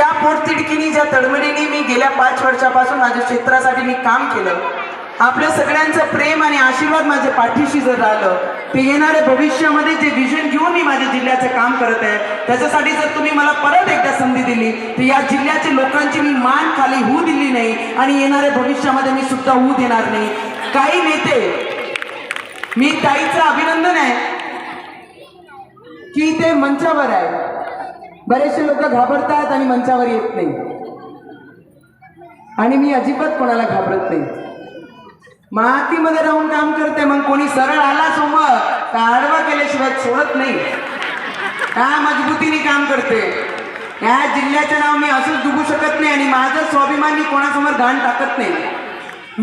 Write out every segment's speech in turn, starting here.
ज्या पोटतिडकीने ज्या तडमडीने मी गेल्या पाच वर्षापासून माझ्या क्षेत्रासाठी मी काम केलं आपल्या सगळ्यांचं प्रेम आणि आशीर्वाद माझ्या पाठीशी जर राहिलं ते येणाऱ्या भविष्यामध्ये जे विजन घेऊन मी माझ्या जिल्ह्याचं काम करत आहे त्याच्यासाठी जर तुम्ही मला परत एकदा संधी दिली तर या जिल्ह्याच्या लोकांची मी मान खाली होऊ दिली नाही आणि येणाऱ्या भविष्यामध्ये मी सुद्धा होऊ देणार नाही. काही नेते मी ताईचं अभिनंदन आहे की ते मंचावर आहे. बरेचसे लोक घाबरतात आणि मंचावर येत नाही. आणि मी अजिबात कोणाला घाबरत नाही. मातीमध्ये राहून काम करते मग कोणी सरळ आला समोर तर आडवा केल्याशिवाय सोडत नाही? का मजबूतीने काम करते? या जिल्ह्याचं नाव मी असंच दुबू शकत नाही आणि माझं स्वाभिमान मी कोणासमोर घाण टाकत नाही.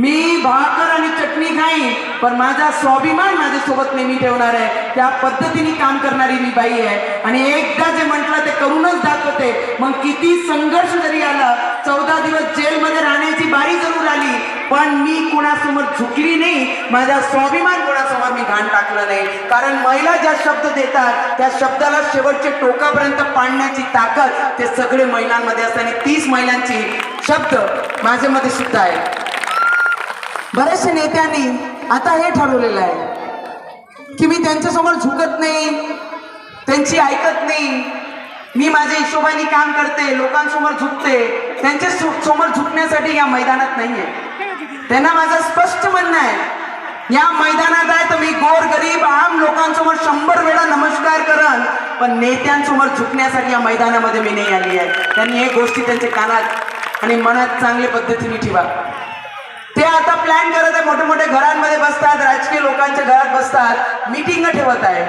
मी भाकर आणि चटणी खाईन पण माझा स्वाभिमान माझ्यासोबत नेहमी ठेवणार आहे. त्या पद्धतीने काम करणारी मी बाई आहे. आणि एकदा जे म्हटलं ते करूनच दाखवते. मग किती संघर्ष जरी आला चौदा दिवस जेलमध्ये राहण्याची बारी जरूर आली पण मी कोणासमोर झुकली नाही. माझा स्वाभिमान कोणासमोर मी घाण टाकलं नाही. कारण महिला ज्या शब्द देतात त्या शब्दाला शेवटच्या टोकापर्यंत पाडण्याची ताकद ते सगळे महिलांमध्ये असते. आणि तीस महिलांची शब्द माझ्यामध्ये सुद्धा आहे. बऱ्याचशा नेत्यांनी आता हे ठरवलेलं आहे की मी त्यांच्यासमोर झुकत नाही त्यांची ऐकत नाही. मी माझ्या हिशोबाने काम करते लोकांसमोर झुकते. त्यांच्यासमोर झुकण्यासाठी या मैदानात नाहीये. त्यांना माझं स्पष्ट म्हणणं आहे या मैदानात आहे तर मी गोर गरीब आम लोकांसमोर शंभर वेळा नमस्कार करन पण नेत्यांसमोर झुकण्यासाठी या मैदानामध्ये मी नाही आली आहे. त्यांनी हे गोष्टी त्यांच्या कानात आणि मनात चांगल्या पद्धतीने ठेवा. ते आता प्लॅन करत आहे मोठे मोठे घरांमध्ये बसतात राजकीय लोकांच्या घरात बसतात मिटिंग ठेवत आहे.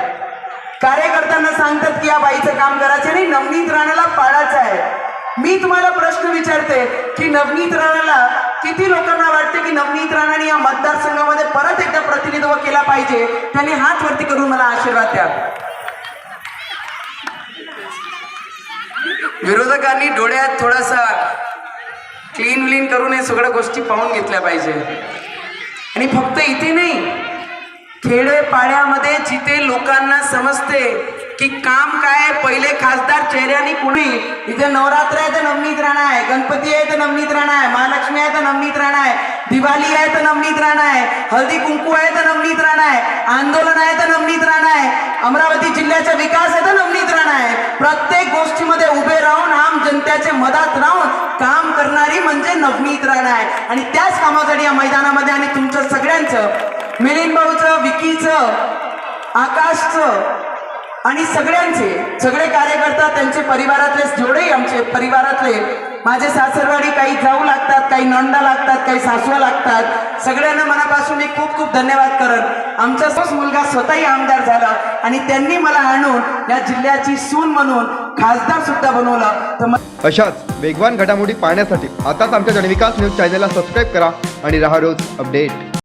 कार्यकर्त्यांना सांगतात की या बाईचं काम करायचं नाही नवनीत राणाला पाळायचं आहे. मी तुम्हाला प्रश्न विचारते की नवनीत राणाला किती लोकांना वाटते की नवनीत राणाने या मतदारसंघामध्ये परत एकदा प्रतिनिधित्व केला पाहिजे? त्यांनी हात वरती करून मला आशीर्वाद द्या. विरोधकांनी डोळ्यात थोडासा क्लीन व्लीन करून हे सगळ्या गोष्टी पाहून घेतल्या पाहिजे. आणि फक्त इथे नाही खेडेपाड्यामध्ये जिथे लोकांना समजते की काम काय आहे, पहिले खासदार चेहऱ्याने कुणी इथे नवरात्र आहे तर नवनीत राणा आहे गणपती आहे तर नवनीत राणा आहे महालक्ष्मी आहे तर नवनीत राणा आहे दिवाळी आहे तर नवनीत राणा आहे हळदी कुंकू आहे तर नवनीत राणा आहे आंदोलन आहे तर नवनीत राणा आहे अमरावती जिल्ह्याचा विकास आहे तर नवनीत राणा आहे. प्रत्येक गोष्टीमध्ये उभे राहून आम जनतेच्या मधात राहून काम करणारी म्हणजे नवनीत राणा आहे. आणि त्याच कामासाठी या मैदानामध्ये आणि तुमचं सगळ्यांचं मिलिंद भाऊचं विकीचं आकाशचं आणि सगळ्यांचे सगळे कार्यकर्ता त्यांचे परिवारातले जेवढेही आमचे परिवारातले माझे सासरवाडी काही जाऊ लागतात काही नंदा लागतात काही सासवा लागतात. सगळ्यांना मनापासून मी खूप खूप धन्यवाद करत आमचा तोच मुलगा स्वतःही आमदार झाला आणि त्यांनी मला आणून या जिल्ह्याची सून म्हणून खासदार सुद्धा बनवलं. तर अशाच वेगवान घडामोडी पाहण्यासाठी आताच आमच्या जनविकास न्यूज चॅनलला सबस्क्राईब करा आणि राहा रोज अपडेट.